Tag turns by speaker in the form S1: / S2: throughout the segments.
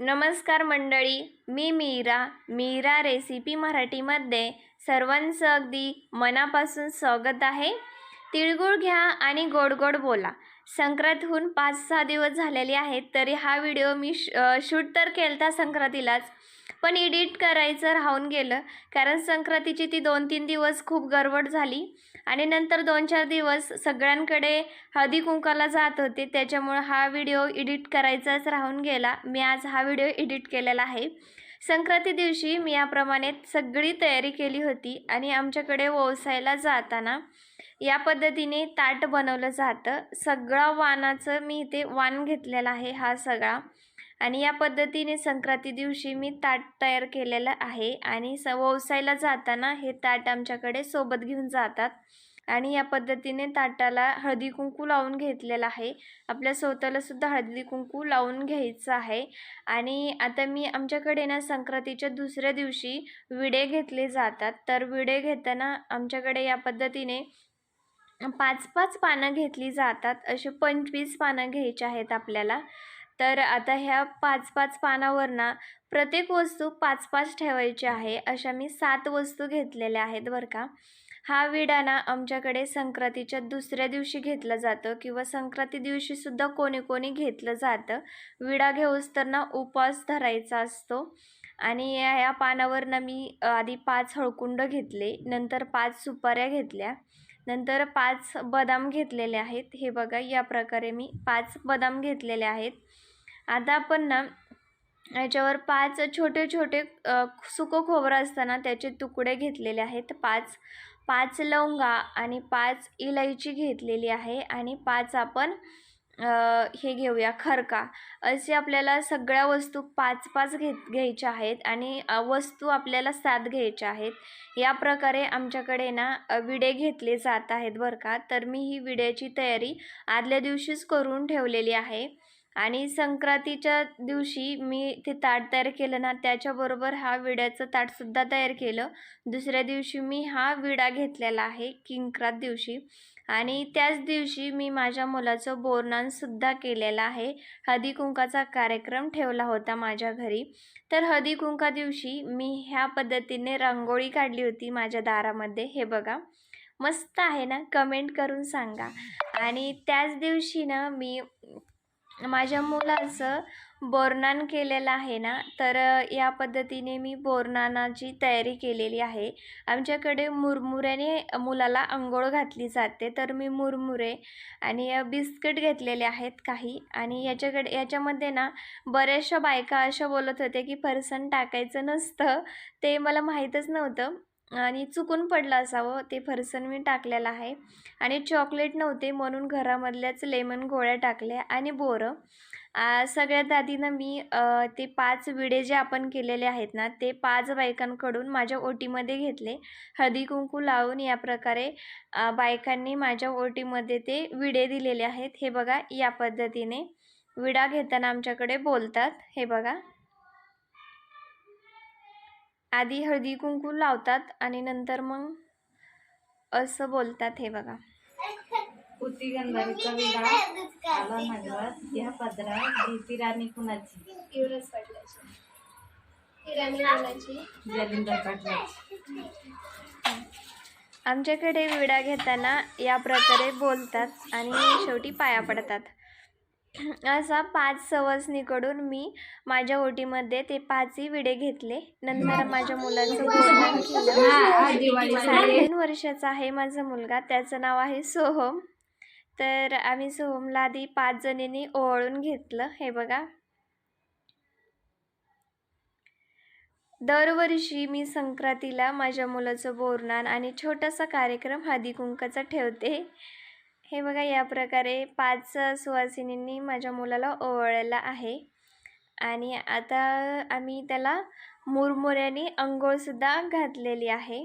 S1: नमस्कार मंडळी मी मीरा मीरा रेसिपी मराठीमध्ये सर्वांचं अगदी मनापासून स्वागत आहे. तिळगुळ घ्या आणि गोड गोड बोला. संक्रांतहून पाच सहा दिवस झालेले आहेत तरी हा व्हिडिओ मी श शूट तर केलता संक्रांतीलाच पण एडिट करायचं राहून गेलं कारण संक्रांतीची ती दोन तीन दिवस खूप गडबड झाली. आणि नंतर दोन चार दिवस सगळ्यांकडे हळदी कुंकाला जात होते. त्याच्यामुळं हा व्हिडिओ एडिट करायचाच राहून गेला. मी आज हा व्हिडिओ एडिट केलेला आहे. संक्रांती दिवशी मी याप्रमाणे सगळी तयारी केली होती आणि आमच्याकडे व्यवसायाला जाताना या पद्धतीने ताट बनवलं जातं. सगळा वाणाचं मी इथे वाण घेतलेला आहे हा सगळा. आणि या पद्धतीने संक्रांती दिवशी मी ताट तयार केलेलं आहे. आणि स व्यवसायाला जाताना हे ताट आमच्याकडे सोबत घेऊन जातात. आणि या पद्धतीने ताटाला हळदी कुंकू लावून घेतलेला आहे. आपल्या स्वतःला सुद्धा हळदी कुंकू लावून घ्यायचं आहे. आणि आता मी आमच्याकडे ना संक्रांतीच्या दुसऱ्या दिवशी विडे घेतले जातात. तर विडे घेताना आमच्याकडे या पद्धतीने पाच पाच पानं घेतली जातात. असे पंचवीस पानं घ्यायचे आहेत आपल्याला. तर आता ह्या पाच पाच पानावर ना प्रत्येक वस्तू पाच पाच ठेवायची आहे. अशा मी सात वस्तू घेतलेल्या आहेत बरं का. हा विडा ना आमच्याकडे संक्रांतीच्या दुसऱ्या दिवशी घेतला जातं किंवा संक्रांती दिवशीसुद्धा कोणी कोणी घेतलं जातं. विडा घेऊस तर ना उपवास धरायचा असतो. आणि या पानावर ना मी आधी पाच हळकुंड घेतले नंतर पाच सुपाऱ्या घेतल्या नंतर पाच बदाम घेतलेले आहेत. हे बघा या प्रकारे मी पाच बदाम घेतलेले आहेत. आता आपण ना याच्यावर पाच छोटे छोटे सुकं खोबरं असताना त्याचे तुकडे घेतलेले आहेत. पाच पाच लवंगा आणि पाच इलायची घेतलेली आहे आणि पाच आपण हे घेऊया खरका. असे आपल्याला सगळ्या वस्तू पाच पाच घेत घ्यायच्या आहेत आणि वस्तू आपल्याला सात घ्यायच्या आहेत. या प्रकारे आमच्याकडे ना विडे घेतले जात आहेत बरं का. तर मी ही विड्याची तयारी आदल्या दिवशीच करून ठेवलेली आहे. आणि संक्रांतीच्या दिवशी मी ते ताट तयार केलं ना त्याच्याबरोबर हा विड्याचं ताटसुद्धा तयार केलं. दुसऱ्या दिवशी मी हा विडा घेतलेला आहे किंक्रात दिवशी. आणि त्याच दिवशी मी माझ्या मुलाचं बोरनानसुद्धा केलेलं आहे. हळदी कुंकाचा कार्यक्रम ठेवला होता माझ्या घरी. तर हळदी कुंका दिवशी मी ह्या पद्धतीने रांगोळी काढली होती माझ्या दारामध्ये. हे बघा मस्त आहे ना? कमेंट करून सांगा. आणि त्याच दिवशी ना मी माझ्या मुलाचं बोरनान केलेलं आहे ना तर या पद्धतीने मी बोरनानाची तयारी केलेली आहे. आमच्याकडे मुरमुऱ्याने मुलाला आंघोळ घातली जाते तर मी मुरमुरे आणि बिस्किट घेतलेले आहेत काही. आणि याच्याकडे याच्यामध्ये ना बऱ्याचशा बायका अशा बोलत होत्या की फरसाण टाकायचं नसतं. ते मला माहीतच नव्हतं. आणि चुकून पडलं असावं ते फरसन मी टाकलेलं आहे. आणि चॉकलेट नव्हते म्हणून घरामधल्याच लेमन गोळ्या टाकल्या आणि बोरं. सगळ्यात आधी ना मी ते पाच विडे जे आपण केलेले आहेत ना ते पाच बायकांकडून माझ्या ओटीमध्ये घेतले. हळदी कुंकू लावून या प्रकारे बायकांनी माझ्या ओटीमध्ये ते विडे दिलेले आहेत. हे बघा या पद्धतीने. विडा घेताना आमच्याकडे बोलतात. हे बघा. आधी हळदी कुंकू लावतात आणि नंतर मग असं बोलतात हे बघा.
S2: पुती गंधारीचा विडा आला नगरात या पदरात भीती राणी कुणाची?
S1: एवढंच पाटलाची.
S2: जलिंदर पाटलाची.
S1: आमच्याकडे विडा घेताना या प्रकारे बोलतात आणि शेवटी पाया पडतात. असा पाच सवसनीकडून मी माझ्या ओटीमध्ये ते पाचही विडे घेतले. नंतर माझ्या मुलाचं बोलणं केलं. साडेतीन वर्षाचा आहे माझा मुलगा त्याचं नाव आहे सोहम. तर आम्ही सोहमला आधी पाच जणींनी ओवाळून घेतलं हे बघा. दरवर्षी मी संक्रांतीला माझ्या मुलाचं बोरनान आणि छोटासा कार्यक्रम हळदी कुंकाचा ठेवते. हे बघा या प्रकारे पाच सुवासिनींनी माझ्या मुलाला ओवाळलेला आहे. आणि आता आम्ही त्याला मुरमुऱ्याने अंघोळसुद्धा घातलेली आहे.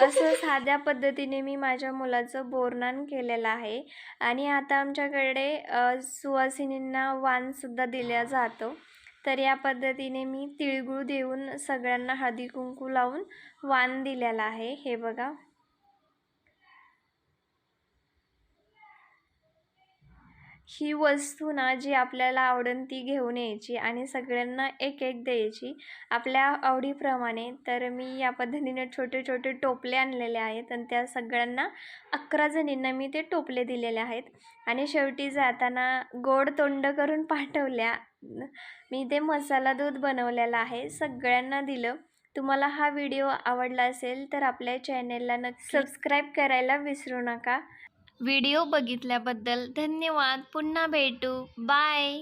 S3: असं
S1: साध्या पद्धतीने मी माझ्या मुलाचं बोरनान केलेलं आहे. आणि आता आमच्याकडे सुवासिनींना वाणसुद्धा दिल्या जातो. तर या पद्धतीने मी तिळगुळ देऊन सगळ्यांना हळदी कुंकू लावून वाण दिलेला आहे. हे बघा. ही वस्तू ना जी आपल्याला आवडेल ती घेऊन यायची आणि सगळ्यांना एक एक द्यायची. आपल्या आवडीप्रमाणे. तर मी या पद्धतीने छोटे छोटे टोपले आणलेले आहेत आणि त्या सगळ्यांना अकरा जणींना मी ते टोपले दिलेले आहेत. आणि शेवटी जाताना गोड तोंड करून पाठवल्या. मी ते मसाला दूध बनवलेलं आहे. सगळ्यांना दिलं. तुम्हाला हा व्हिडिओ आवडला असेल तर आपल्या चॅनेलला नक्की सबस्क्राईब करायला विसरू नका. व्हिडिओ बघितल्याबद्दल धन्यवाद. पुन्हा भेटू. बाय.